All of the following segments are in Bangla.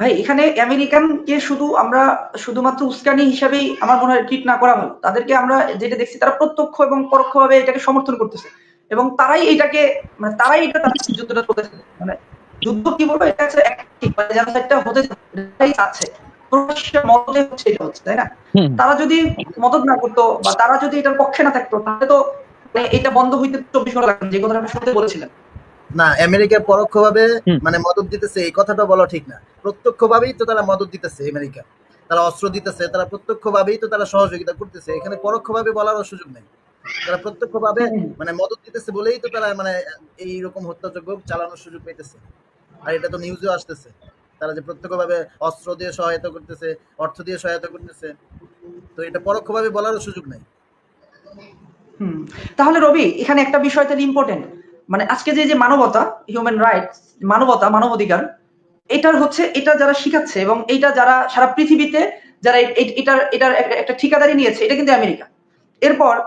ভাই এখানে আমেরিকানকে শুধু আমরা শুধুমাত্র উস্কানি হিসাবেই আমার মনে হয় ট্রিট না করা ভালো তাদেরকে আমরা যেটা দেখছি তারা প্রত্যক্ষ এবং পরোক্ষভাবে এটাকে সমর্থন করতেছে। এবং তারাই এটাকে মানে তারাই এটা তাদের যুদ্ধটা করতেছে মানে যুদ্ধ কি বলব? এটা হচ্ছে ঠিক মানে একটা হতে আছে মদতে হচ্ছে এটা হচ্ছে তাই না? তারা যদি মদত না করতো বা তারা যদি এটার পক্ষে না থাকতো তাহলে তো মানে এটা বন্ধ হইতে চব্বিশ ঘণ্টা লাগবে যে কথাটা আপনি শুনতে বলেছিলেন না আমেরিকা পরোক্ষভাবে। মানে মদত দিতেছে এই কথাটা বলা ঠিক না। প্রত্যক্ষভাবেই তো তারা মদত দিতেছে আমেরিকা। তারা অস্ত্র দিতেছে তারা প্রত্যক্ষভাবেই তো তারা সহযোগিতা করতেছে। এখানে পরোক্ষভাবে বলারও সুযোগ নেই। তারা প্রত্যক্ষভাবে মানে মদত দিতেছে বলেই তো তারা মানে এই রকম হত্যাযজ্ঞ চালানোর সুযোগ পেতেছে। আর এটা তো নিউজেও আসতেছে। তারা যে প্রত্যক্ষভাবে অস্ত্র দিয়ে সহায়তা করতেছে অর্থ দিয়ে সহায়তা করতেছে তো এটা পরোক্ষভাবে বলারও সুযোগ নেই। হুম। তাহলে রবি এখানে একটা বিষয় তাহলে ইম্পর্টেন্ট মানে আজকে যে যে মানবতা হিউম্যান রাইটস মানবতা, মানবাধিকার, এটার হচ্ছে, এটা যারা শিখাচ্ছে এবং এইটা যারা সারা পৃথিবীতে যারা এটার এটার একটা- ঠিকাদারি নিয়েছে, এটা কিন্তু আমেরিকা। এরপর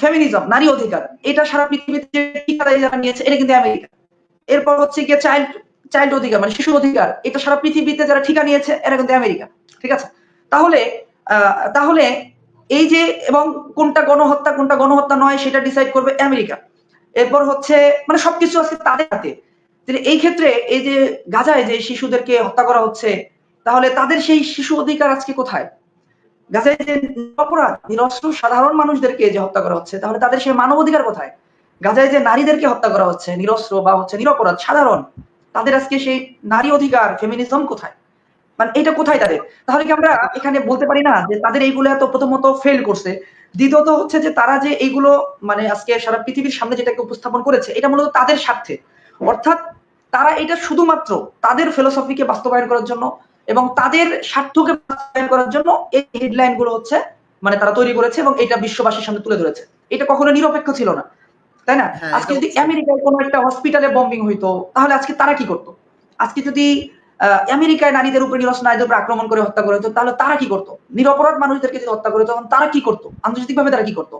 ফেমিনিজম নারী অধিকার, এটা সারা পৃথিবীতে ঠিকাদারি যারা নিয়েছে, এটা কিন্তু আমেরিকা। এরপর হচ্ছে গিয়ে চাইল্ড চাইল্ড অধিকার মানে শিশু অধিকার, এটা সারা পৃথিবীতে যারা ঠিকা নিয়েছে এটা কিন্তু আমেরিকা, ঠিক আছে? তাহলে তাহলে এই যে, এবং কোনটা গণহত্যা কোনটা গণহত্যা নয়, সেটা ডিসাইড করবে আমেরিকা। এরপর হচ্ছে মানে সবকিছু আজকে তাদের হাতে। এই ক্ষেত্রে এই যে গাজায় যে শিশুদেরকে হত্যা করা হচ্ছে, তাহলে তাদের সেই শিশু অধিকার আজকে কোথায়? গাজায় যে অপরাধ নিরস্ত্র, সাধারণ মানুষদেরকে যে হত্যা করা হচ্ছে, তাহলে তাদের সেই মানব অধিকার কোথায়? গাজায় যে নারীদেরকে হত্যা করা হচ্ছে, নিরস্ত্র বা হচ্ছে নিরপরাধ, সাধারণ, তাদের আজকে সেই নারী অধিকার ফেমিনিজম কোথায়? মানে এটা কোথায় তাদের? তাহলে কি আমরা এখানে বলতে পারি না যে তাদের এইগুলো এত প্রথমত ফেল করছে? দ্বিতীয়ত হচ্ছে যে তারা যে এইগুলো মানে আজকে সারা পৃথিবীর সামনে যেটাকে উপস্থাপন করেছে এটা মূলত তাদের স্বার্থে। অর্থাৎ তারা এটা শুধুমাত্র তাদের ফিলোসফিকে বাস্তবায়ন করার জন্য এবং তাদের স্বার্থকে বাস্তবায়ন করার জন্য এই হেডলাইনগুলো হচ্ছে মানে তারা তৈরি করেছে এবং এটা বিশ্ববাসীর সামনে তুলে ধরেছে। এটা কখনো নিরপেক্ষ ছিল না তাই না? হ্যাঁ, আজকে যদি। আমেরিকায় কোনো একটা হসপিটালে বম্বিং হইতো তাহলে আজকে তারা কি করতো? আজকে যদি আমেরিকায় নারীদের উপর নিরস নারীদের উপর আক্রমণ করে হত্যা করে হতো তাহলে তারা কি করতো? নিরপরাধ মানুষদেরকে যদি হত্যা করে, তখন তারা কি করতো? আন্তর্জাতিকভাবে তারা কি করতো?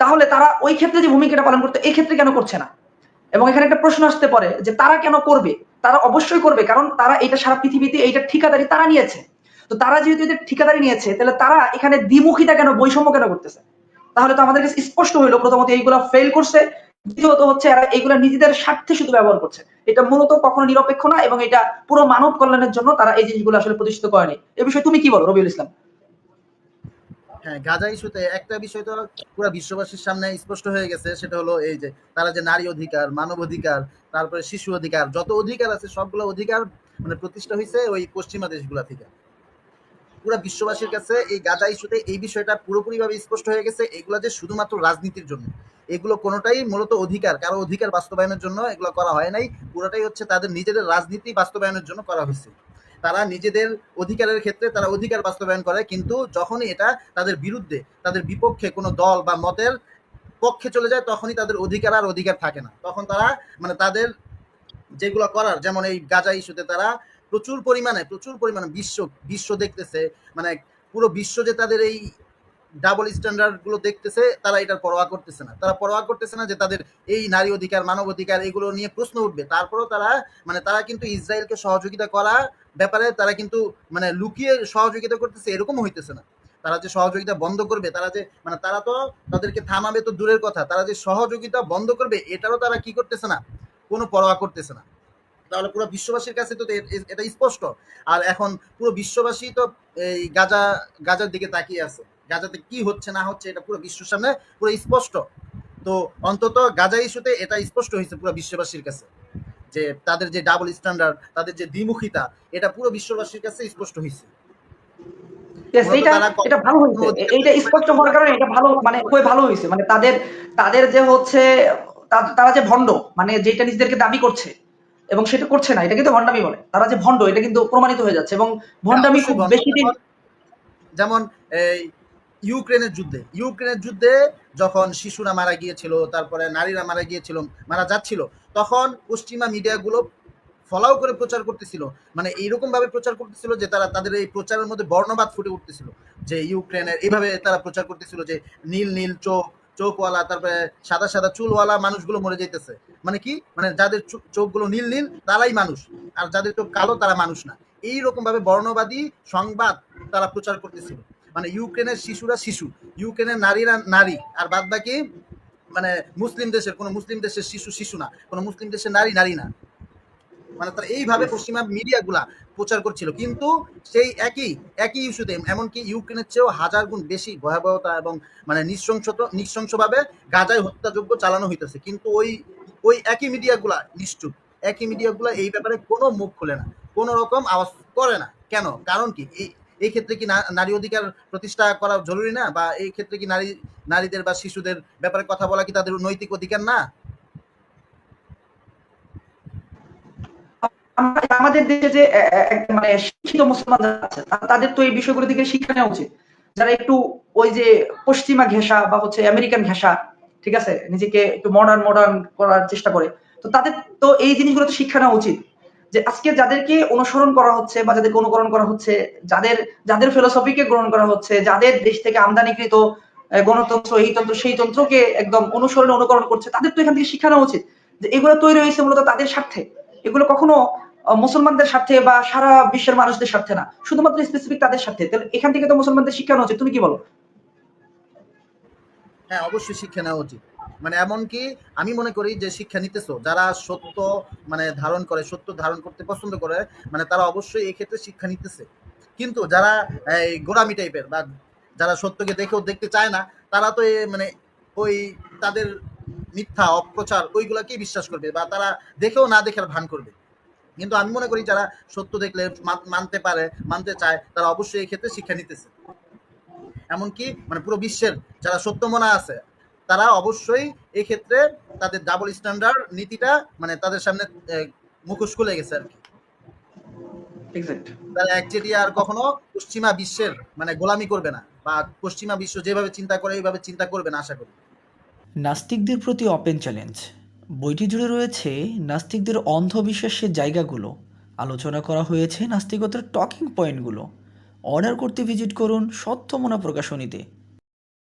তাহলে তারা ওই ক্ষেত্রে যে ভূমিকাটা পালন করতো, এই ক্ষেত্রে কেন করছে না? এবং এখানে একটা প্রশ্ন আসতে পারে যে তারা কেন করবে? তারা অবশ্যই করবে, কারণ তারা এটা সারা পৃথিবীতে এইটা ঠিকাদারি তারা নিয়েছে। তো তারা যেহেতু এদের ঠিকাদারি নিয়েছে, তাহলে তারা এখানে দ্বিমুখিতা কেন, বৈষম্য কেন করতেছে? তাহলে তো আমাদের কাছে স্পষ্ট হইল, প্রথমত এইগুলা ফেল করছে দ্বিতীয়ত হচ্ছে এরা এইগুলা নিজেদের স্বার্থে শুধু ব্যবহার করছে। এটা মূলত কখনো নিরপেক্ষ না এবং এটা পুরো মানব কল্যাণের জন্য তারা এই জিনিসগুলো আসলে প্রতিষ্ঠিত করেনি। এ বিষয়ে তুমি কি বলো, রবিউল ইসলাম? হ্যাঁ গাজা ইস্যুতে একটা বিষয় তো পুরো বিশ্ববাসীর সামনে স্পষ্ট হয়ে গেছে, সেটা হলো এই যে তারা যে নারী অধিকার, মানব অধিকার, তারপরে শিশু অধিকার, যত অধিকার আছে সবগুলো অধিকার মানে প্রতিষ্ঠা হয়েছে ওই পশ্চিমা দেশগুলা থেকে। পুরো বিশ্ববাসীর কাছে এই গাজা ইস্যুতে এই বিষয়টা পুরোপুরিভাবে স্পষ্ট হয়ে গেছে, এগুলো যে শুধুমাত্র রাজনীতির জন্য। এগুলো কোনোটাই মূলত অধিকার, কারও অধিকার বাস্তবায়নের জন্য এগুলো করা হয় নাই। পুরোটাই হচ্ছে তাদের নিজেদের রাজনীতি বাস্তবায়নের জন্য করা হয়েছে। তারা নিজেদের অধিকারের ক্ষেত্রে তারা অধিকার বাস্তবায়ন করে, কিন্তু যখনই এটা তাদের বিরুদ্ধে, তাদের বিপক্ষে কোনো দল বা মতের পক্ষে চলে যায়, তখনই তাদের অধিকার আর অধিকার থাকে না। তখন তারা মানে তাদের যেগুলো করার, যেমন এই গাজা ইস্যুতে তারা প্রচুর পরিমাণে প্রচুর পরিমাণে বিশ্ব বিশ্ব দেখতেছে। মানে পুরো বিশ্ব যে তাদের এই ডাবল স্ট্যান্ডার্ডগুলো দেখতেছে, তারা এটার পরোয়া করতেছে না। তারা পরোয়া করতেছে না যে তাদের এই নারী অধিকার, মানব অধিকার এগুলো নিয়ে প্রশ্ন উঠবে। তারপরেও তারা মানে তারা কিন্তু ইসরায়েলকে সহযোগিতা করা ব্যাপারে তারা কিন্তু মানে লুকিয়ে সহযোগিতা করতেছে, এরকম হইতেছে না। তারা যে সহযোগিতা বন্ধ করবে, তারা যে মানে তারা তো তাদেরকে থামাবে তো দূরের কথা, তারা যে সহযোগিতা বন্ধ করবে, এটারও তারা কি করতেছে না? কোনো পরোয়া করতেছে না। তাহলে পুরো বিশ্ববাসীর কাছে তো এটা স্পষ্ট। আর এখন পুরো বিশ্ববাসী তো এই গাজা, গাজার দিকে তাকিয়ে আছে। গাজাতে কি হচ্ছে না হচ্ছে এটা পুরো বিশ্বের সামনে পুরো স্পষ্ট। তো অন্তত গাজা ইস্যুতে এটা স্পষ্ট হয়েছে পুরো বিশ্ববাসীর কাছে। যে তাদের যে ডাবল স্ট্যান্ডার্ড তাদের যে দ্বিমুখিতা এটা পুরো বিশ্ববাসীর কাছে স্পষ্ট হয়েছে। এটা ভালো হয়েছে। এইটা স্পষ্ট হওয়ার কারণে এটা ভালো মানে খুবই ভালো হয়েছে। মানে তাদের তাদের যে হচ্ছে তারা যে ভণ্ড মানে যেটা নিজেদেরকে দাবি করছে এবং সেটা করছে না এটা কিন্তু ভণ্ডামি বলে। তারা যে ভণ্ড এটা কিন্তু প্রমাণিত হয়ে যাচ্ছে। এবং ভণ্ডামি খুব বেশি দিন যেমন- যেমন এই ইউক্রেনের যুদ্ধে। ইউক্রেনের যুদ্ধে যখন শিশুরা মারা গিয়েছিল, তারপরে নারীরা মারা গিয়েছিল, মারা যাচ্ছিল, তখন পশ্চিমা মিডিয়াগুলো ফলাও করে প্রচার করতেছিল। মানে এইরকম ভাবে প্রচার করতেছিল যে তারা তাদের এই প্রচারের মধ্যে বর্ণবাদ ফুটে উঠতেছিল। যে ইউক্রেনের এইভাবে তারা প্রচার করতেছিল যে নীল নীল চোখ, চোখওয়ালা, তারপরে সাদা সাদা চুলওয়ালা মানুষগুলো মরে যাইতেছে। মানে কি? মানে যাদের চোখগুলো নীল নীল, তারাই মানুষ। আর যাদের চোখ কালো, তারা মানুষ না। এই রকম ভাবে বর্ণবাদী সংবাদ তারা প্রচার করতেছিল। মানে ইউক্রেনের শিশুরা শিশু ইউক্রেনের নারীরা নারী আর বাদ বাকি মানে মুসলিম দেশের কোনো মুসলিম দেশের শিশু শিশু না কোনো মুসলিম দেশের নারী নারী না। মানে তারা এইভাবে পশ্চিমা মিডিয়াগুলা প্রচার করছিল। কিন্তু সেই একই একই ইস্যুতে এমনকি ইউক্রেনের চেয়েও হাজার গুণ বেশি ভয়াবহতা এবং মানে নৃশংস নৃশংসভাবে গাজায় হত্যাযোগ্য চালানো হইতেছে। কিন্তু ওই ওই একই মিডিয়াগুলা নিশ্চুপ। একই মিডিয়াগুলা এই ব্যাপারে কোনো মুখ খুলে না। কোনো রকম আওয়াজ করে না। কেন? কারণ কি? এই এই ক্ষেত্রে কি নারী অধিকার প্রতিষ্ঠা করা জরুরি না? বা এই ক্ষেত্রে কি নারী নারীদের বা শিশুদের ব্যাপারে কথা বলা কি তাদের নৈতিক অধিকার না? আমাদের দেশে যে মানে শিক্ষিত মুসলমান আছে তাদের তো এই বিষয়গুলো দিকে শিক্ষা নেওয়া উচিত। যারা একটু ওই যে পশ্চিমা ঘেঁষা বা হচ্ছে আমেরিকান ঘেঁষা, ঠিক আছে? নিজেকে একটু মডার্ন মডার্ন করার চেষ্টা করে। তো তাদের তো এই জিনিসগুলো তো শিক্ষা নেওয়া উচিত। যে আজকে যাদেরকে অনুসরণ করা হচ্ছে বা যাদেরকে অনুকরণ করা হচ্ছে, যাদের যাদের ফিলোসফিকে গ্রহণ করা হচ্ছে, যাদের দেশ থেকে আমদানিকৃত গণতন্ত্র, এই তন্ত্র, সেই তন্ত্রকে একদম অনুসরণ অনুকরণ করছে, তাদের তো এখান থেকে নেওয়া উচিত যে এগুলো তৈরি হয়েছে মূলত তাদের স্বার্থে। এগুলো কখনো মুসলমানদের স্বার্থে বা সারা বিশ্বের মানুষদের স্বার্থে না, শুধুমাত্র স্পেসিফিক তাদের স্বার্থে। তাহলে এখান থেকে তো মুসলমানদের শিক্ষা নেওয়া উচিত। তুমি কি বলো? হ্যাঁ অবশ্যই শিক্ষা নেওয়া উচিত। মানে এমনকি আমি মনে করি যে শিক্ষা নিতেছো, যারা সত্য মানে ধারণ করে, সত্য ধারণ করতে পছন্দ করে মানে তারা অবশ্যই এই ক্ষেত্রে শিক্ষা নিতেছে। কিন্তু যারা, এই গোড়ামি টাইপের বা যারা সত্যকে দেখেও দেখতে চায় না, তারা তো মানে ওই তাদের মিথ্যা অপ্রচার ওইগুলাকেই বিশ্বাস করবে বা তারা দেখেও না দেখার ভান করবে। কিন্তু আমি মনে করি যারা সত্য দেখলে মান- মানতে পারে, মানতে চায়, তারা অবশ্যই এই ক্ষেত্রে শিক্ষা নিতেছে। এমনকি মানে পুরো বিশ্বের যারা সত্যমনা আছে তারা অবশ্যই এই ক্ষেত্রে তাদের ডাবল স্ট্যান্ডার্ড নীতিটা মানে তাদের সামনে মুখোশ খুলে গেছে আর কি। এক্সাক্ট তারা একচেটি আর কখনো পশ্চিমা বিশ্বের মানে গোলামি করবে না বা পশ্চিমা বিশ্ব যেভাবে চিন্তা করে এইভাবে চিন্তা করবে না আশা করি। নাস্তিকদের প্রতি ওপেন চ্যালেঞ্জ বইটি জুড়ে রয়েছে নাস্তিকদের অন্ধবিশ্বাসের জায়গাগুলো। আলোচনা করা হয়েছে নাস্তিকতার টকিং পয়েন্টগুলো অর্ডার করতে ভিজিট করুন সত্যমনা প্রকাশনীতে।